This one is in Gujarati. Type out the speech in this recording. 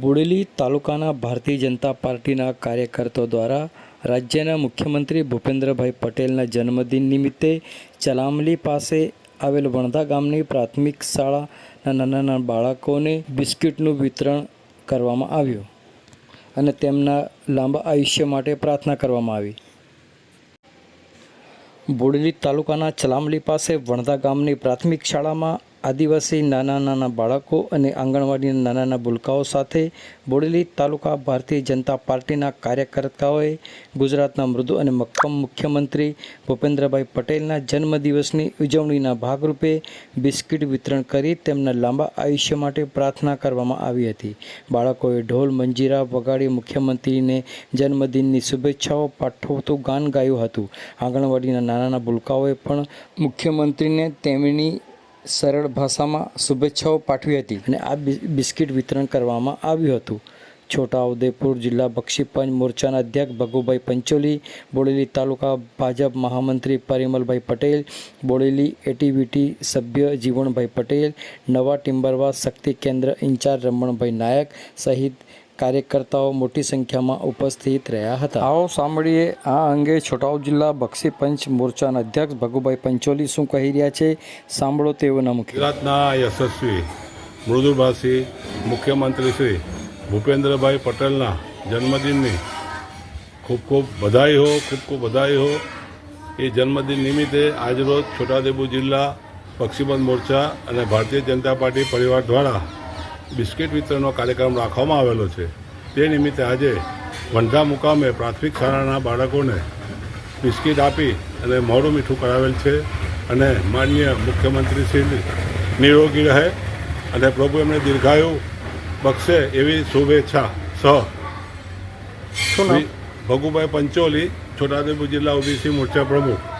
બોડેલી તાલુકાના ભારતીય જનતા પાર્ટીના કાર્યકર્તાઓ દ્વારા રાજ્યના મુખ્યમંત્રી ભૂપેન્દ્રભાઈ પટેલના જન્મદિન નિમિત્તે ચલામલી પાસે આવેલ વણધા ગામની પ્રાથમિક શાળાના નાના નાના બાળકોને બિસ્કિટનું વિતરણ કરવામાં આવ્યું અને તેમના લાંબા આયુષ્ય માટે પ્રાર્થના કરવામાં આવી. બોડેલી તાલુકાના ચલામલી પાસે વણધા ગામની પ્રાથમિક શાળામાં આદિવાસી નાના નાના બાળકો અને આંગણવાડીના નાના નાના ભૂલકાઓ સાથે બોડેલી તાલુકા ભારતીય જનતા પાર્ટીના કાર્યકર્તાઓએ ગુજરાતના મૃદુ અને મક્કમ મુખ્યમંત્રી ભૂપેન્દ્રભાઈ પટેલના જન્મદિવસની ઉજવણીના ભાગરૂપે બિસ્કિટ વિતરણ કરી તેમના લાંબા આયુષ્ય માટે પ્રાર્થના કરવામાં આવી હતી. બાળકોએ ઢોલ મંજીરા વગાડી મુખ્યમંત્રીને જન્મદિનની શુભેચ્છાઓ પાઠવતું ગાન ગાયું હતું. આંગણવાડીના નાના નાના ભૂલકાઓએ પણ મુખ્યમંત્રીને તેમની સરળ ભાષામાં શુભેચ્છાઓ પાઠવી હતી. અને આ બિસ્કિટ વિતરણ કરવામાં આવ્યું હતું. છોટાઉદેપુર જિલ્લા બક્ષીપંચ મોરચાના અધ્યક્ષ ભગુભાઈ પંચોલી, બોડેલી તાલુકા ભાજપ મહામંત્રી પરિમલભાઈ પટેલ, બોડેલી એટીવીટી સભ્ય જીવણભાઈ પટેલ, નવા ટિમ્બરવા શક્તિ કેન્દ્ર ઇન્ચાર્જ રમણભાઈ નાયક સહિત કાર્યકર્તાઓ મોટી સંખ્યામાં ઉપસ્થિત રહ્યા હતા. આવો સાંભળીએ આ અંગે છોટાઉ જિલ્લા બક્ષી પંચ મોરચાના અધ્યક્ષ ભગુભાઈ પંચોલી શું કહી રહ્યા છે? સાંભળો તેઓના મુખ્ય ગુજરાતના યશસ્વી મૃદુભાષી મુખ્યમંત્રી શ્રી ભૂપેન્દ્રભાઈ પટેલના જન્મદિનની ખૂબ ખૂબ બધાઈ હો ખૂબ ખૂબ બધાઈ હો. એ જન્મદિન નિમિત્તે આજરોજ છોટાદેબુ જિલ્લા પક્ષીબંધ મોરચા અને ભારતીય જનતા પાર્ટી પરિવાર દ્વારા બિસ્કિટ વિતરણનો કાર્યક્રમ રાખવામાં આવેલો છે. તે નિમિત્તે આજે વંધા મુકામે પ્રાથમિક શાળાના બાળકોને બિસ્કિટ આપી અને મોડું મીઠું કરાવેલ છે અને માનનીય મુખ્યમંત્રી શ્રી નિરોગી રહે અને પ્રભુ એમને દીર્ઘાયુ બક્ષે એવી શુભેચ્છા. સહ ભગુભાઈ પંચોલી છોટાઉદેપુર જિલ્લા ઓબીસી મોરચા પ્રમુખ.